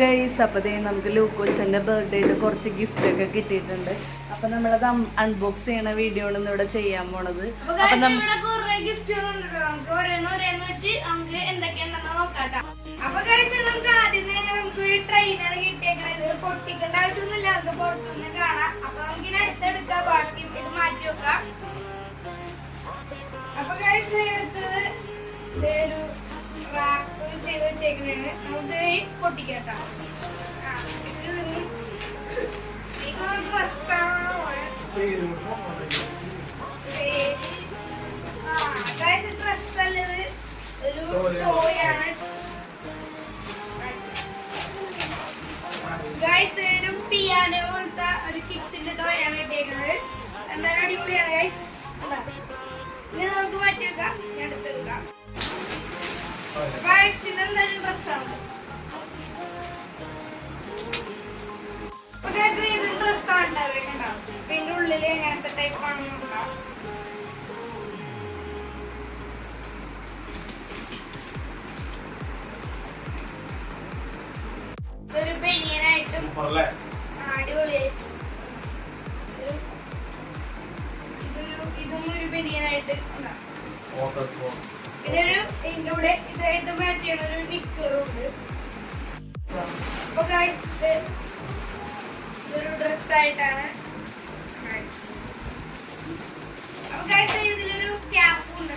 Guys അപ്പോൾ ദേ നമുക്ക് ലൂക്കോച്ചന്റെ ബർത്ത്ഡേയിൽ കുറച്ച് ഗിഫ്റ്റ് ഒക്കെ കിട്ടിയിട്ടുണ്ട്. അപ്പോൾ നമ്മളത് അൺബോക്സ് ചെയ്യണ വീഡിയോ ആണ് ഇവിടെ ചെയ്യാൻ പോണത്. പൊട്ടിക്കേണ്ട ആവശ്യമൊന്നുമില്ല. നമുക്ക് പുറത്തുനിന്ന് കാണാം. അപ്പൊ നമുക്ക് ഇനി അടുത്തെടുക്കാം. ബാക്കി ഇത് മാറ്റി വെക്കാം. ചെയ്ത് നമുക്ക് ഈ പൊട്ടിക്കാം ആ ഇത്? ഡ്രസ്സാണ് ഒരു പിയാനോ പോലത്തെ ഒരു കിഡ്സിന്റെ ടോയാണ് കിട്ടിയേക്കുന്നത് എന്തായാലും അടിപൊളിയാണ് ഗൈസ് ഇനി നമുക്ക് മാറ്റി വെക്കാം. എടുത്തെടുക്കാം guys, ഇത് ഇതൊരു ഡ്രസ്സായിട്ടാണ് ഇതിലൊരു ക്യാപ്പും ഉണ്ട്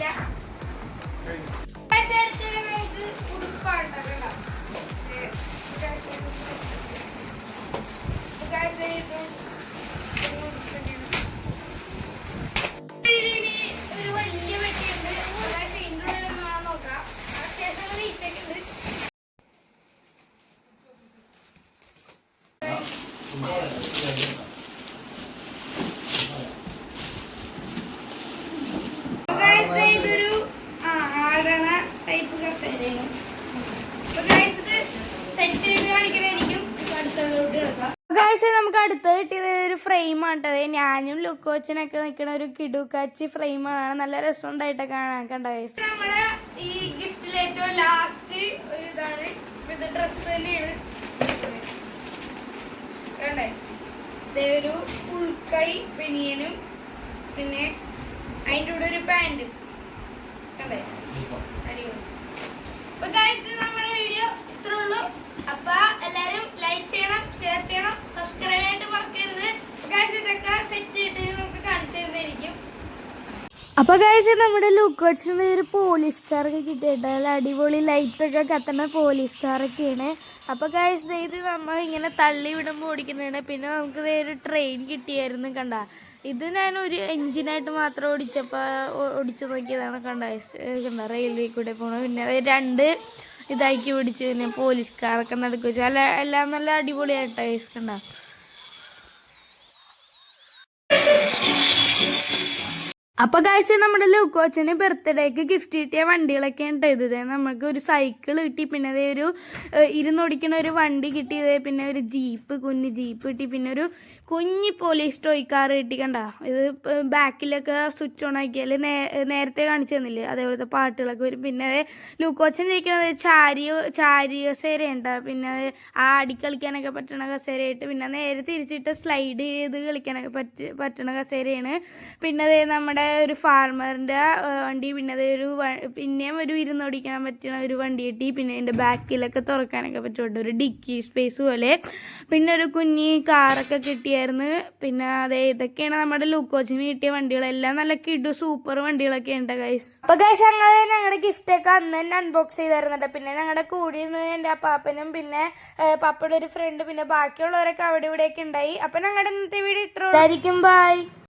കുഴപ്പമില്ല നമുക്ക് അടുത്ത് കിട്ടിയത് ഒരു ഫ്രെയിം ആട്ടത് ഞാനും ലുക്കോച്ചനൊക്കെ നിൽക്കുന്ന ഒരു കിടുക്കാച്ചി ഫ്രെയിമാണ് നല്ല രസമുണ്ടായിട്ട് കാണാൻ കണ്ട ഗൈസ് നമ്മൾ ഈ ഗിഫ്റ്റിൽ ഏറ്റവും ലാസ്റ്റ് ഒരു ഇതാണ്. ഇത് ഡ്രസ് തന്നെയാണ്. ഒരു ഉൾക്കൈ ബനിയനും. പിന്നെ അതിന്റെ കൂടെ ഒരു പാന്റും കണ്ടേ അടിപൊളി അപ്പൊ ഗൈസ് നമ്മുടെ വീഡിയോ ഇത്രേ ഉള്ളൂ അപ്പൊ എല്ലാരും ലൈക്ക് ചെയ്യണം ഷെയർ ചെയ്യണം സബ്സ്ക്രൈബ് ചെയ്യാനായിട്ട് മറക്കരുത് ഗൈസ് ഇതൊക്കെ സെറ്റ് ചെയ്തിട്ട് നമുക്ക് കാണിച്ചു തരുന്നതായിരിക്കും അപ്പൊ ഗൈസ് നമ്മുടെ ലുക്ക് വെച്ചിരുന്ന ഒരു പോലീസ് കാറൊക്കെ കിട്ടിയിട്ട് നല്ല അടിപൊളി ലൈറ്റൊക്കെ കത്തണ പോലീസ് കാറൊക്കെയാണ് അപ്പൊ ഗൈസ് ഇത് നമ്മൾ ഇങ്ങനെ തള്ളി വിടുമ്പോൾ ഓടിക്കുന്നതാണ്. പിന്നെ നമുക്ക് വേറെ ട്രെയിൻ കിട്ടിയായിരുന്നു കണ്ട. ഇത് ഞാൻ ഒരു എഞ്ചിനായിട്ട് മാത്രം ഓടിച്ചപ്പോൾ ഓടിച്ചു നോക്കിയതാണ് കണ്ട. കണ്ട റെയിൽവേ കൂടെ പോകണം പിന്നെ രണ്ട് ഇതാക്കി പിടിച്ച് പിന്നെ പോലീസ് കാറൊക്കെ നടക്കുക വെച്ചാൽ എല്ലാം നല്ല അടിപൊളിയായിട്ടോ ഗൈസ് കണ്ട. അപ്പൊ കാഴ്ച നമ്മുടെ ലൂക്കോച്ചന് ബർത്ത്ഡേക്ക് ഗിഫ്റ്റ് കിട്ടിയ വണ്ടികളൊക്കെ ഉണ്ട്. ഇത് നമുക്ക് ഒരു സൈക്കിൾ കിട്ടി. പിന്നെ അതേ ഒരു ഇരുന്നോടിക്കണ ഒരു വണ്ടി കിട്ടിയത് പിന്നെ ഒരു ജീപ്പ് കുഞ്ഞ് ജീപ്പ് കിട്ടി. പിന്നെ ഒരു കുഞ്ഞി പോലീസ് ടോയ് കാർ കിട്ടി കണ്ട. ഇത് ബാക്കിലൊക്കെ സ്വിച്ച് ഓൺ ആക്കിയാൽ നേരത്തെ കാണിച്ചു തന്നില്ലേ? അതേപോലത്തെ പാട്ടുകളൊക്കെ വരും. പിന്നെ അതേ ലൂക്കോച്ചൻ ജയിക്കണത് ചാരിയോ ചാരി ഉണ്ട്. പിന്നെ ആടി കളിക്കാനൊക്കെ പറ്റണ കസേരയായിട്ട് പിന്നെ നേരെ തിരിച്ചിട്ട് സ്ലൈഡ് ചെയ്ത് കളിക്കാനൊക്കെ പറ്റ പറ്റണ കസേരയാണ്. പിന്നെ അതേ നമ്മുടെ ഒരു ഫാർമറിന്റെ വണ്ടി പിന്നെ ഒരു പിന്നെയും ഒരു ഇരുന്നോടിക്കാൻ പറ്റുന്ന ഒരു വണ്ടി കിട്ടി. പിന്നെ അതിന്റെ ബാക്കിലൊക്കെ തുറക്കാനൊക്കെ പറ്റുന്നുണ്ട്. ഒരു ഡിക്കി സ്പേസ് പോലെ. പിന്നെ ഒരു കുഞ്ഞി കാറൊക്കെ കിട്ടിയായിരുന്നു. പിന്നെ അതേ ഇതൊക്കെയാണ് നമ്മുടെ ലൂക്കോച്ചിന് കിട്ടിയ വണ്ടികളെല്ലാം നല്ല കിടു സൂപ്പർ വണ്ടികളൊക്കെ ഉണ്ട് ഗൈസ് അപ്പൊ ഗൈസ് ഞങ്ങൾ ഞങ്ങളുടെ ഗിഫ്റ്റ് ഒക്കെ അന്ന് തന്നെ അൺബോക്സ് ചെയ്തായിരുന്നുണ്ട് പിന്നെ ഞങ്ങളുടെ കൂടി നിന്ന് എന്റെ അപ്പാപ്പനും പിന്നെ പാപ്പയുടെ ഒരു ഫ്രണ്ട് പിന്നെ ബാക്കിയുള്ളവരൊക്കെ അവിടെ ഇവിടെയൊക്കെ ഉണ്ടായി. അപ്പൊ ഞങ്ങളുടെ ഇന്നത്തെ വീഡിയോ ഇത്ര ബൈ